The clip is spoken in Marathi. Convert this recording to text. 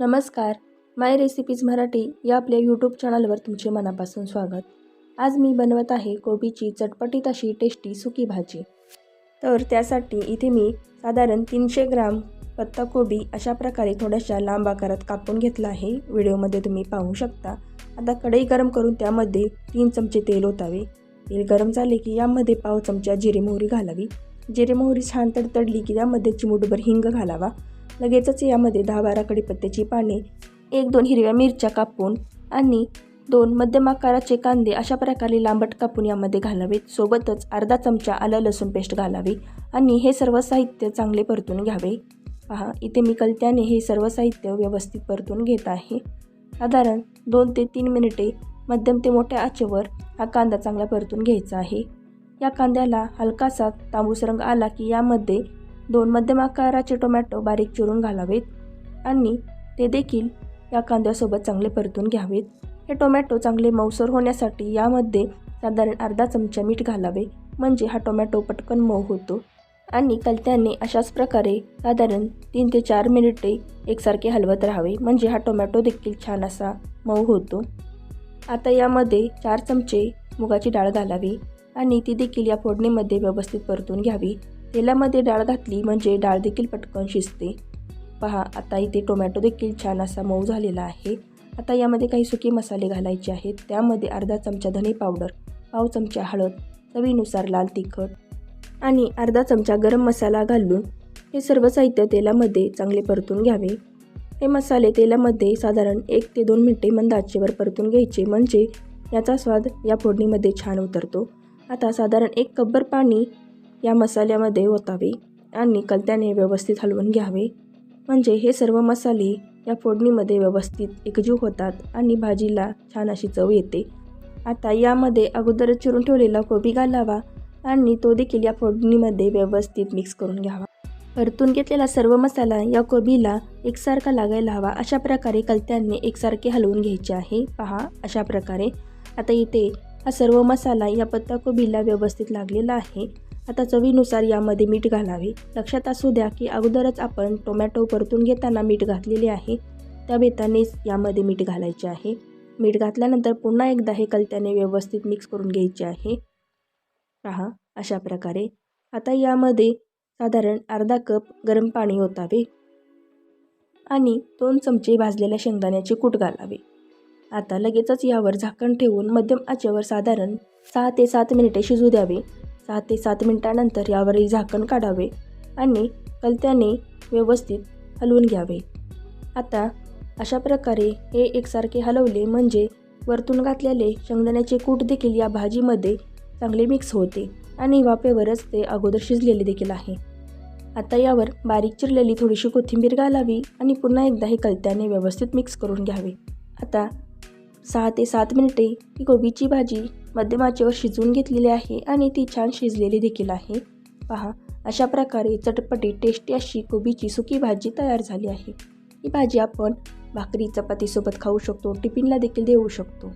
नमस्कार. माय रेसिपीज मराठी या आपल्या यूट्यूब चॅनलवर तुमचे मनापासून स्वागत. आज मी बनवत आहे कोबीची चटपटीत अशी टेस्टी सुकी भाजी. तर त्यासाठी इथे मी साधारण तीनशे ग्राम पत्ताकोबी अशा प्रकारे थोड्याशा लांब आकारात कापून घेतला आहे. व्हिडिओमध्ये तुम्ही पाहू शकता. आता कढई गरम करून त्यामध्ये तीन चमचे तेल ओतावे. तेल गरम झाले की यामध्ये पाव चमचा जिरे मोहरी घालावी. जिरे मोहरी छान तडतडली की त्यामध्ये चिमूटभर हिंग घालावा. लगेचच यामध्ये दहा बारा कडीपत्त्याची पाने एक दोन हिरव्या मिरच्या कापून आणि दोन मध्यम आकाराचे कांदे अशा प्रकारे लांबट कापून यामध्ये घालावेत. सोबतच अर्धा चमचा आलं लसूण पेस्ट घालावी आणि हे सर्व साहित्य चांगले परतून घ्यावे. पहा इथे मी कलत्याने हे सर्व साहित्य व्यवस्थित परतून घेत आहे. साधारण दोन ते तीन मिनिटे मध्यम ते मोठ्या आचेवर हा कांदा चांगला परतून घ्यायचा आहे. या कांद्याला हलकासा तांबूस रंग आला की यामध्ये दोन मध्यम आकाराचे टोमॅटो बारीक चिरून घालावेत आणि ते देखील या कांद्यासोबत चांगले परतून घ्यावेत. हे टोमॅटो चांगले मऊसर होण्यासाठी यामध्ये साधारण अर्धा चमचा मीठ घालावे म्हणजे हा टोमॅटो पटकन मऊ होतो. आणि कलत्याने अशाच प्रकारे साधारण तीन ते चार मिनिटे एकसारखे हलवत राहावे म्हणजे हा टोमॅटो देखील छान असा मऊ होतो. आता यामध्ये चार चमचे मुगाची डाळ घालावी आणि ती देखील या फोडणीमध्ये व्यवस्थित परतून घ्यावी. तेलामध्ये डाळ घातली म्हणजे डाळ देखील पटकन शिजते. पहा आता इथे टोमॅटो देखील छान असा मऊ झालेला आहे. आता यामध्ये काही सुके मसाले घालायचे आहेत. त्यामध्ये अर्धा चमचा धने पावडर पाव चमचा हळद चवीनुसार लाल तिखट आणि अर्धा चमचा गरम मसाला घालून हे सर्व साहित्य तेलामध्ये चांगले परतून घ्यावे. हे मसाले तेलामध्ये साधारण एक ते दोन मिनटे मंद आचेवर परतून घ्यायचे म्हणजे याचा स्वाद या फोडणीमध्ये छान उतरतो. आता साधारण एक कब्बर पाणी या मसाल्यामध्ये ओतावे आणि कलत्याने व्यवस्थित हलवून घ्यावे. म्हणजे हे सर्व मसाले या फोडणीमध्ये व्यवस्थित एकजीव होतात आणि भाजीला छान अशी चव येते. आता यामध्ये अगोदर चिरून ठेवलेला कोबी घालावा आणि तो देखील या फोडणीमध्ये व्यवस्थित मिक्स करून घ्यावा. परतून घेतलेला सर्व मसाला या कोबीला एकसारखा लागायला हवा अशा प्रकारे कलत्यांनी एकसारखे हलवून घ्यायचे आहे. पहा अशा प्रकारे. आता इथे हा सर्व मसाला या पत्ताकोबीला व्यवस्थित लागलेला आहे. आता चवीनुसार यामध्ये मीठ घालावे. लक्षात असू द्या की अगोदरच आपण टोमॅटो परतून घेताना मीठ घातलेले आहे. त्या बेतानेच यामध्ये मीठ घालायचे आहे. मीठ घातल्यानंतर पुन्हा एकदा हे कलत्याने व्यवस्थित मिक्स करून घ्यायचे आहे. पहा अशा प्रकारे. आता यामध्ये साधारण अर्धा कप गरम पाणी ओतावे आणि दोन चमचे भाजलेल्या शेंगदाण्याचे कूट घालावे. आता लगेचच यावर झाकण ठेवून मध्यम आचेवर साधारण सहा ते सात मिनिटे शिजू द्यावे. सहा ते सात मिनिटानंतर यावरील झाकण काढावे आणि कलत्याने व्यवस्थित हलवून घ्यावे. आता अशा प्रकारे हे एकसारखे हलवले म्हणजे वरतून घातलेले शेंगदाण्याचे कूट देखील या भाजीमध्ये चांगले मिक्स होते आणि वाफेवरच ते अगोदर शिजलेले देखील आहे. आता यावर बारीक चिरलेली थोडीशी कोथिंबीर घालावी आणि पुन्हा एकदा हे कलत्याने व्यवस्थित मिक्स करून घ्यावे. आता सहा ते सात मिनिटे ही कोबीची भाजी मध्यमाचेवर शिजवून घेतलेली आहे आणि ती छान शिजलेली देखील आहे. पहा अशा प्रकारे चटपटी टेस्टी अशी कोबीची सुकी भाजी तयार झाली आहे. ही भाजी आपण भाकरी चपातीसोबत खाऊ शकतो टिफिनला देखील देऊ शकतो.